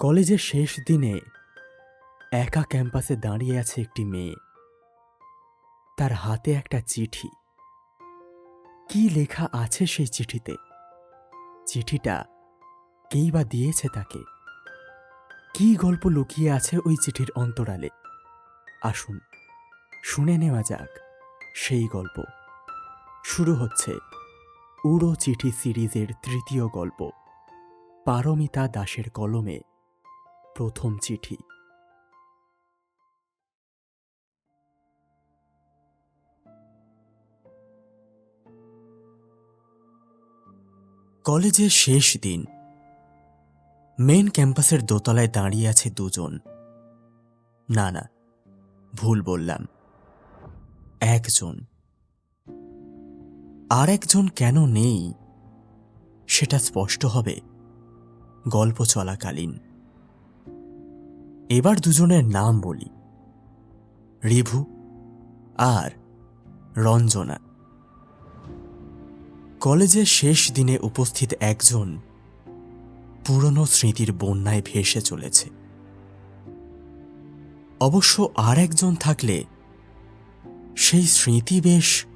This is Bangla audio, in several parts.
কলেজের শেষ দিনে একা ক্যাম্পাসে দাঁড়িয়ে আছে একটি মেয়ে। তার হাতে একটা চিঠি। কি লেখা আছে সেই চিঠিতে? চিঠিটা কেই বা দিয়েছে তাকে? কি গল্প লুকিয়ে আছে ওই চিঠির অন্তরালে? আসুন, শুনে নেওয়া যাক সেই গল্প। শুরু হচ্ছে উড়ো চিঠি সিরিজের তৃতীয় গল্প, পারমিতা দাসের কলমে। প্রথম চিঠি। কলেজের শেষ দিন। মেন ক্যাম্পাসের দোতলায় দাঁড়িয়ে আছে দুজন। না না, ভুল বললাম। একজন। আর একজন কেন নেই, সেটা স্পষ্ট হবে গল্প চলাকালীন। এবার দুজনের নাম বলি। রিভু আর রঞ্জনা। কলেজের শেষ দিনে উপস্থিত একজন পুরনো স্মৃতির বন্যায় ভেসে চলেছে। অবশ্য আর একজন থাকলে সেই স্মৃতি বেশ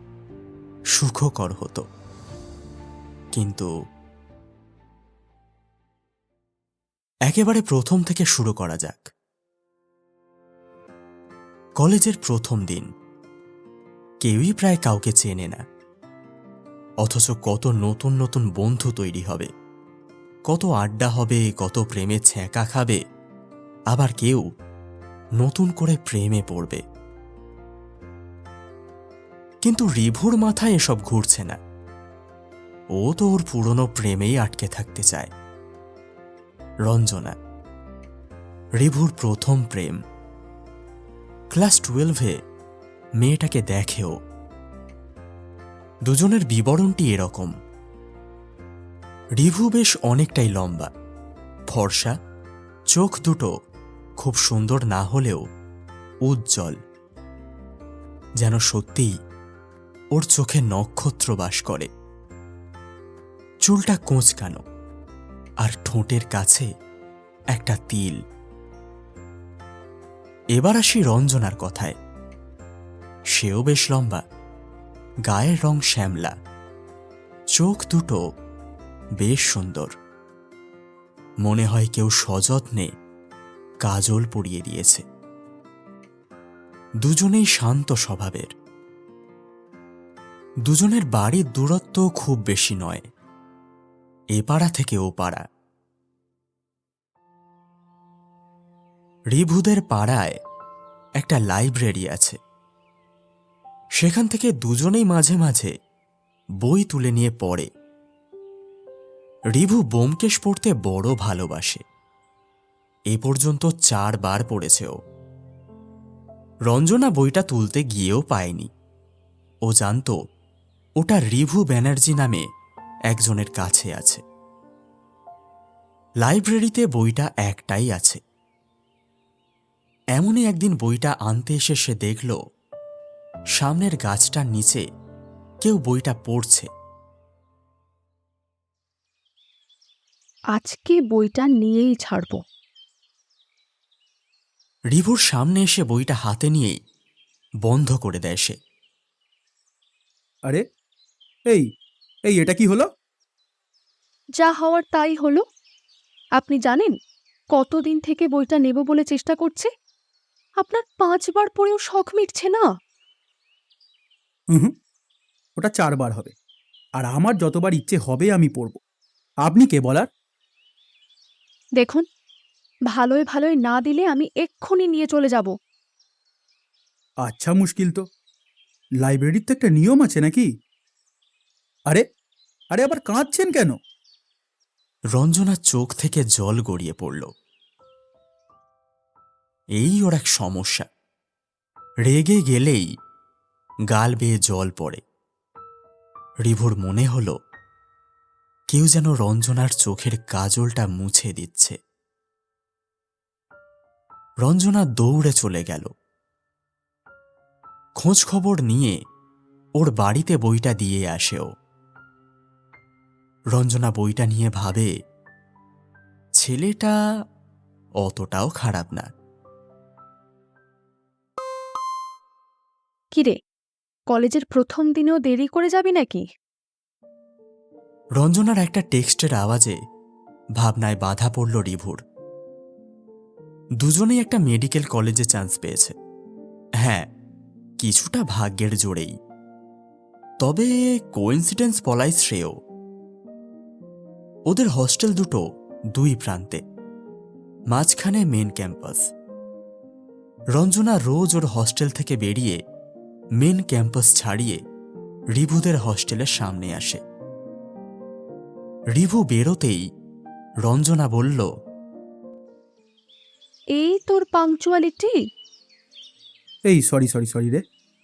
সুখকর হতো। কিন্তু একেবারে প্রথম থেকে শুরু করা যাক। কলেজের প্রথম দিন। কেউই প্রায় কাউকে চেনে না। অথচ কত নতুন নতুন বন্ধু তৈরি হবে। কত আড্ডা হবে, কত প্রেমে ছ্যাঁকা খাবে। আবার কেউ নতুন করে প্রেমে পড়বে। কিন্তু রিভুর মাথায় এসব ঘুরছে না। ও তো ওর পুরনো প্রেমেই আটকে থাকতে চায়। রঞ্জনা, রিভুর প্রথম প্রেম। ক্লাস টুয়েলভে মেয়েটাকে দেখেও। দুজনের বিবরণটি এরকম। রিভু বেশ অনেকটাই লম্বা, ফর্সা, চোখ দুটো খুব সুন্দর না হলেও উজ্জ্বল, যেন সত্যিই ওর চোখে নক্ষত্র বাস করে। চুলটা কোঁচকানো আর ঠোঁটের কাছে একটা তিল। এবার আসি রঞ্জনার কথায়। সেও বেশ লম্বা, গায়ের রং শ্যামলা, চোখ দুটো বেশ সুন্দর। মনে হয় কেউ সযত্নে কাজল পরিয়ে দিয়েছে। দুজনেই শান্ত স্বভাবের। দুজনের বাড়ির দূরত্ব খুব বেশি নয়। এ পাড়া থেকে ও পাড়া। রিভুদের পাড়ায় একটা লাইব্রেরি আছে। সেখান থেকে দুজনেই মাঝে মাঝে বই তুলে নিয়ে পড়ে। রিভু বোমকেশ পড়তে বড় ভালোবাসে। এ পর্যন্ত চারবার পড়েছে ও। রঞ্জনা বইটা তুলতে গিয়েও পায়নি। ও জানত ওটা রিভু ব্যানার্জি নামে একজনের কাছে আছে। লাইব্রেরিতে বইটা একটাই আছে। এমনই একদিন বইটা আনতে এসে সে দেখল সামনের গাছটার নিচে কেউ বইটা পড়ছে। আজকে বইটা নিয়েই ছাড়ব। রিভুর সামনে এসে বইটা হাতে নিয়েই বন্ধ করে দেয় সে। আরে এই এই এটা কি হলো? যা হওয়ার তাই হলো। আপনি জানেন কতদিন থেকে বইটা নেব বলে চেষ্টা করছে? আপনার পাঁচবার পরেও শখ মিটছে না? হুম ওটা চারবার হবে। আর আমার যতবার ইচ্ছে হবে আমি পড়ব আপনি কে বলার? দেখুন ভালোই ভালোই না দিলে আমি এক্ষুনি নিয়ে চলে যাব। আচ্ছা মুশকিল তো। লাইব্রেরির তো একটা নিয়ম আছে নাকি? আরে আরে আবার কাঁদছেন কেন? রঞ্জনার চোখ থেকে জল গড়িয়ে পড়ল। এই ওর এক সমস্যা। রেগে গেলেই গাল বেয়ে জল পড়ে। রিভুর মনে হল, কেউ যেন রঞ্জনার চোখের কাজলটা মুছে দিচ্ছে। রঞ্জনা দৌড়ে চলে গেল। খোঁজ খবর নিয়ে ওর বাড়িতে বইটা দিয়ে আসে ও। রঞ্জনা বইটা নিয়ে ভাবে, ছেলেটা অতটাও খারাপ না। কিরে, কলেজের প্রথম দিনেও দেরি করে যাবি নাকি? রঞ্জনার একটা টেক্সটের আওয়াজে ভাবনায় বাধা পড়ল রিভুর। দুজনেই একটা মেডিকেল কলেজে চান্স পেয়েছে। হ্যাঁ কিছুটা ভাগ্যের জোরেই। তবে কোইন্সিডেন্স বলাই শ্রেয়। ওদের হস্টেল দুটো দুই প্রান্তে, মাঝখানে মেন ক্যাম্পাস। রঞ্জনা রোজ ওর হস্টেল থেকে বেরিয়ে মেন ক্যাম্পাস ছাড়িয়ে রিভুদের হস্টেলের সামনে আসে। রিভু বেরোতেই রঞ্জনা বলল এই তোর পাংচুয়ালিটি এই সরি সরি সরি রে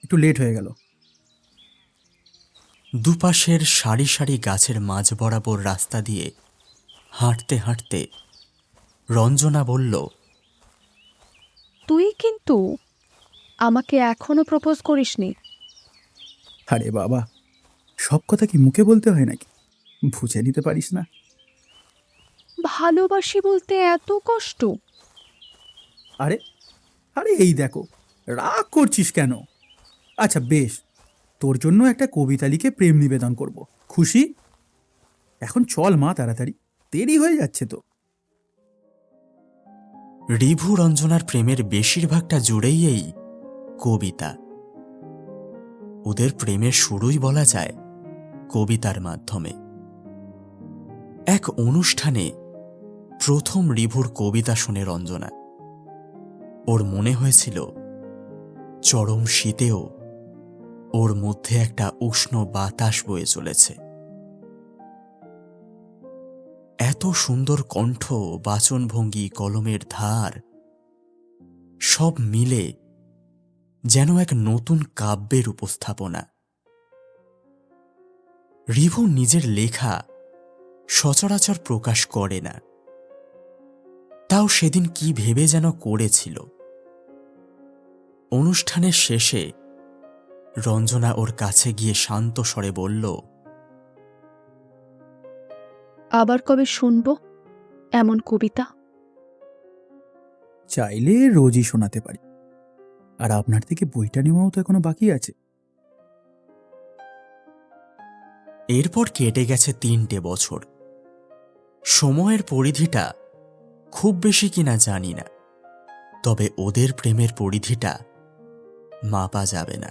একটু লেট হয়ে গেল। দুপাশের সারি সারি গাছের মাঝ বরাবর রাস্তা দিয়ে হাঁটতে হাঁটতে রঞ্জনা বলল তুই কিন্তু আমাকে এখনও প্রপোজ করিসনি। আরে বাবা সব কথা কি মুখে বলতে হয় নাকি? বুঝে নিতে পারিস না। ভালোবাসি বলতে এত কষ্ট। আরে আরে এই দেখো রাগ করছিস কেন? আচ্ছা বেশ তোর জন্য একটা কবিতা লিখে প্রেম নিবেদন করব। খুশি? এখন চল মা তাড়াতাড়ি দেরি হয়ে যাচ্ছে তো। রিভু রঞ্জনার প্রেমের বেশিরভাগটা জুড়েই এই কবিতা। ওদের প্রেমের শুরুই বলা যায় কবিতার মাধ্যমে। এক অনুষ্ঠানে প্রথম রিভুর কবিতা শুনে রঞ্জনা। ওর মনে হয়েছিল, চরম শীতেও ওর মধ্যে একটা উষ্ণ বাতাস বয়ে চলেছে। এত সুন্দর কণ্ঠ, বাচনভঙ্গি, কলমের ধার, সব মিলে যেন এক নতুন কাব্যের উপস্থাপনা। রিভু নিজের লেখা সচরাচর প্রকাশ করে না। তাও সেদিন কি ভেবে যেন করেছিল। অনুষ্ঠানের শেষে রঞ্জনা ওর কাছে গিয়ে শান্ত স্বরে বলল আবার কবে শুনব এমন কবিতা? চাইলে রোজই শোনাতে পারি। আর আপনার থেকে বইটা নেওয়াও তো এখনও বাকি আছে। এরপর কেটে গেছে তিনটে বছর। সময়ের পরিধিটা খুব বেশি কিনা জানি না, তবে ওদের প্রেমের পরিধিটা মাপা যাবে না।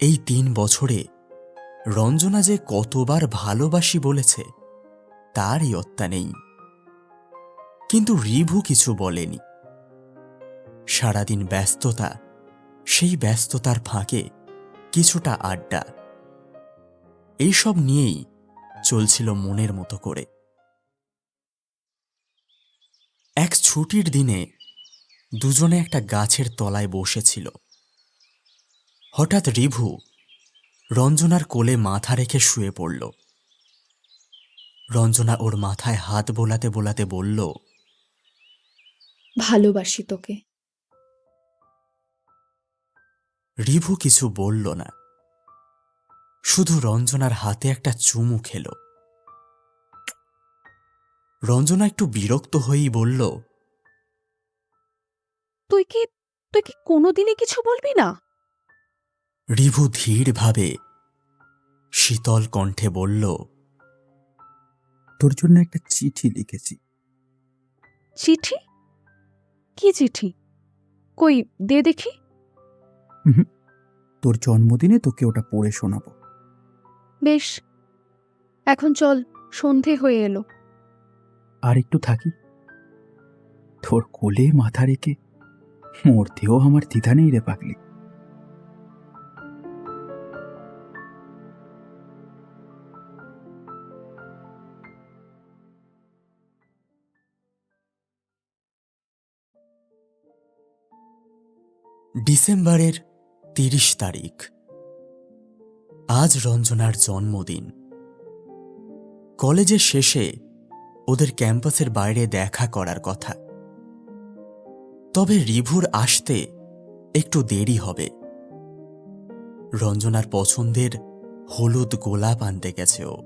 এই তিন বছরে রঞ্জনা যে কতবার ভালোবাসি বলেছে, তারই অত্যা নেই। কিন্তু রিভু কিছু বলেনি। সারাদিন ব্যস্ততা, সেই ব্যস্ততার ফাঁকে কিছুটা আড্ডা। এইসব নিয়েই চলছিল মনের মতো করে। এক ছুটির দিনে দুজনে একটা গাছের তলায় বসেছিল। হঠাৎ রিভু রঞ্জনার কোলে মাথা রেখে শুয়ে পড়ল। রঞ্জনা ওর মাথায় হাত বোলাতে বোলাতে বলল, ভালোবাসি তোকে। রিভু কিছু বলল না। শুধু রঞ্জনার হাতে একটা চুমু খেল। রঞ্জনা একটু বিরক্ত হয়েই বলল তুই কি তুই কি কোনোদিনই কিছু বলবি না? রিভু ধীরভাবে শীতল কণ্ঠে বলল তোর জন্য একটা চিঠি লিখেছি। চিঠি? কি চিঠি? কই দে দেখি। তোর জন্মদিনে তোকে ওটা পড়ে শোনাবো। বেশ। এখন চল সন্ধে হয়ে এলো। আর একটু থাকি। তোর কোলে মাথা রেখে মরতেও আমার দ্বিধা নেই রে পাগলি। ডিসেম্বরের তিরিশ তারিখ। আজ রঞ্জনার জন্মদিন। কলেজের শেষে ওদের ক্যাম্পাসের বাইরে দেখা করার কথা। তবে রিভুর আসতে একটু দেরি হবে। রঞ্জনার পছন্দের হলুদ গোলাপ আনতে গেছে ও।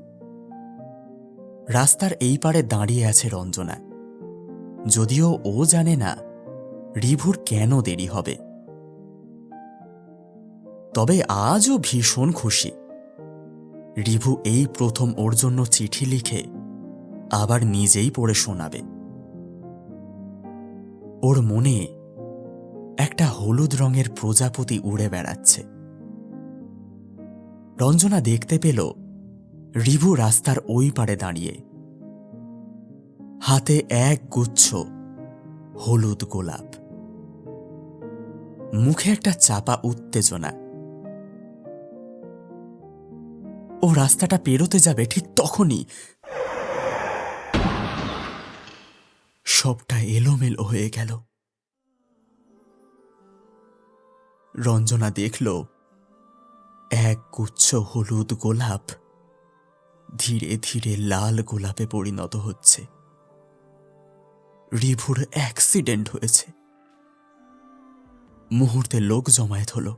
রাস্তার এই পারে দাঁড়িয়ে আছে রঞ্জনা। যদিও ও জানে না রিভুর কেন দেরি হবে। তবে আজও ভীষণ খুশি। রিভু এই প্রথম ওর জন্য চিঠি লিখে আবার নিজেই পড়ে শোনাবে। ওর মনে একটা হলুদ রঙের প্রজাপতি উড়ে বেড়াচ্ছে। রঞ্জনা দেখতে পেল রিভু রাস্তার ওই পারে দাঁড়িয়ে। হাতে এক গুচ্ছ হলুদ গোলাপ। মুখে একটা চাপা উত্তেজনা। ও রাস্তাটা পেরোতে যাবে ঠিক তখনই। সবটা এলোমেলো হয়ে গেল। রঞ্জনা দেখল, এক গুচ্ছ হলুদ গোলাপ ধীরে ধীরে লাল গোলাপে পরিণত হচ্ছে। রিভুর অ্যাক্সিডেন্ট হয়েছে। মুহূর্তে লোক জমায়েত হলো।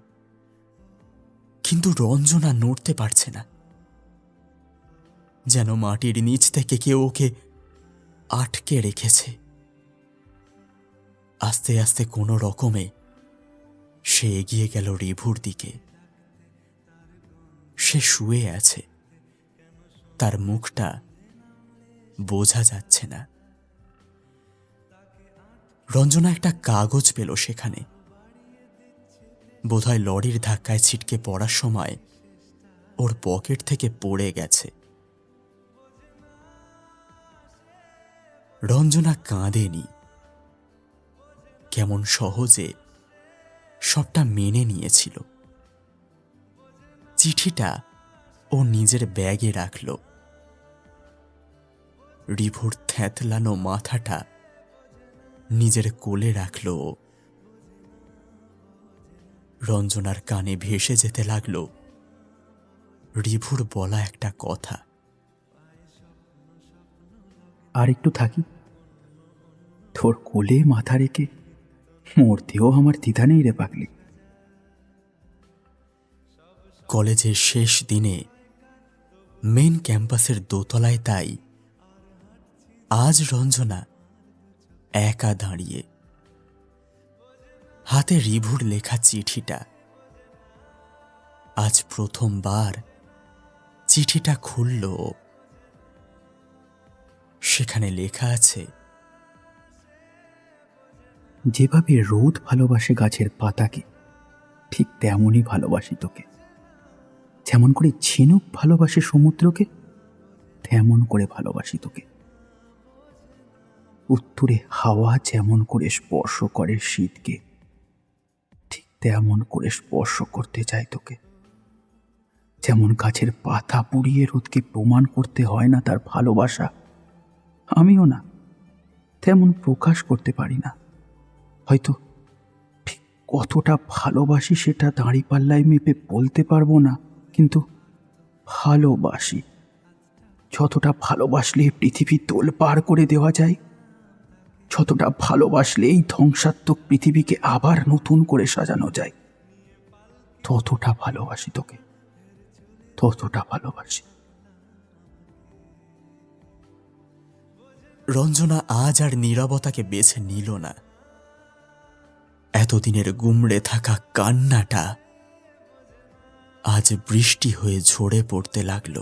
কিন্তু রঞ্জনা নড়তে পারছে না। যেন মাটির নিচ থেকে কেউ ওকে আটকে রেখেছে। আস্তে আস্তে কোনো রকমে সে এগিয়ে গেল রিভুর দিকে। সে শুয়ে আছে। তার মুখটা বোঝা যাচ্ছে না। রঞ্জনা একটা কাগজ পেল সেখানে। বোধহয় লরির ধাক্কায় ছিটকে পড়ার সময় ওর পকেট থেকে পড়ে গেছে। রঞ্জনা কাঁদেনি। কেমন সহজে সবটা মেনে নিয়েছিল। চিঠিটা ও নিজের ব্যাগে রাখল। রিভুর থ্যাতলানো মাথাটা নিজের কোলে রাখল। রঞ্জনার কানে ভেসে যেতে লাগল। রিভুর বলা একটা কথা। আর একটু থাকি? তোর কোলে মাথা রেখে মরতেও আমার দ্বিধা নেই রে পাগলি। কলেজের শেষ দিনে মেন ক্যাম্পাসের দোতলায় তাই আজ রঞ্জনা একা দাঁড়িয়ে হাতে রিভুর লেখা চিঠিটা। আজ প্রথমবার চিঠিটা খুলল। সেখানে লেখা আছে যেভাবে রোদ ভালোবাসে গাছের পাতাকে, ঠিক তেমনই ভালোবাসি তোকে। যেমন করে ঝিনুক ভালোবাসে সমুদ্রকে, তেমন করে ভালোবাসি তোকে। উত্তরে হাওয়া যেমন করে স্পর্শ করে শীতকে, ঠিক তেমন করে স্পর্শ করতে চাই তোকে। যেমন গাছের পাতা পুড়িয়ে রোদকে প্রমাণ করতে হয় না তার ভালোবাসা, আমিও না, তেমন প্রকাশ করতে পারি না। হয়তো ঠিক কতটা ভালোবাসি সেটা দাঁড়িপাল্লায় মেপে বলতে পারব না, কিন্তু ভালোবাসি। যতটা ভালোবাসলে পৃথিবী তোল পার করে দেওয়া যায়, যতটা ভালোবাসলে এই ধ্বংসাত্মক পৃথিবীকে আবার নতুন করে সাজানো যায়, ততটা ভালোবাসি তোকে, ততটা ভালোবাসি। রঞ্জনা আজ আর নীরবতাকে বেছে নিল না। এতদিনের গুমড়ে থাকা কান্নাটা আজ বৃষ্টি হয়ে ঝরে পড়তে লাগল।